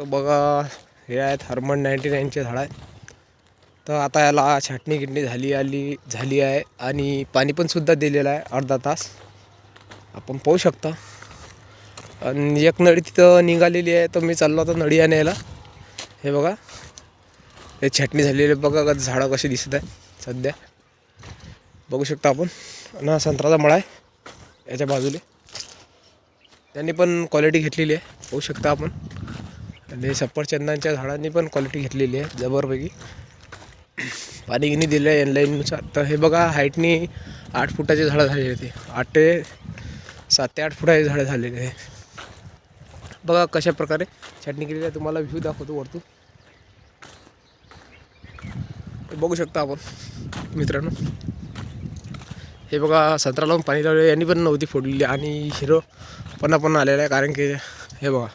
तर बघा हे आहेत हर्मन नाईन्टी नाईनचे झाड आहे तर आता याला छाटणी गिटणी झाली आली झाली आहे आणि पाणी पण सुद्धा दिलेलं आहे अर्धा तास. आपण पाहू शकता. आणि एक नळी तिथं निघालेली आहे तर मी चाललो आता नळी आणायला. हे बघा हे छाटणी झालेली आहे. बघा का झाडं कशी दिसत आहे सध्या. बघू शकता आपण. आणि संत्राचा मळा आहे याच्या बाजूला. त्यांनी पण क्वालिटी घेतलेली आहे. पाहू शकता आपण. आणि सफरचंदांच्या झाडांनी पण क्वालिटी घेतलेली आहे जबरपैकी. पाणी गिनी दिलं आहे लाईननुसार तर हे बघा हाईटनी आठ फुटाचे झाडं झालेले होती आठ ते सात ते आठ फुटाचे झाडं झालेले आहे बघा कशा प्रकारे छाटणी केलेली आहे. तुम्हाला व्ह्यू दाखवतो वरतून बघू शकता आपण मित्रांनो. हे बघा संत्रा लावून पाणी लावले यांनी पण नव्हती फोडलेली आणि हिरो पण पण आलेला आहे. कारण की हे बघा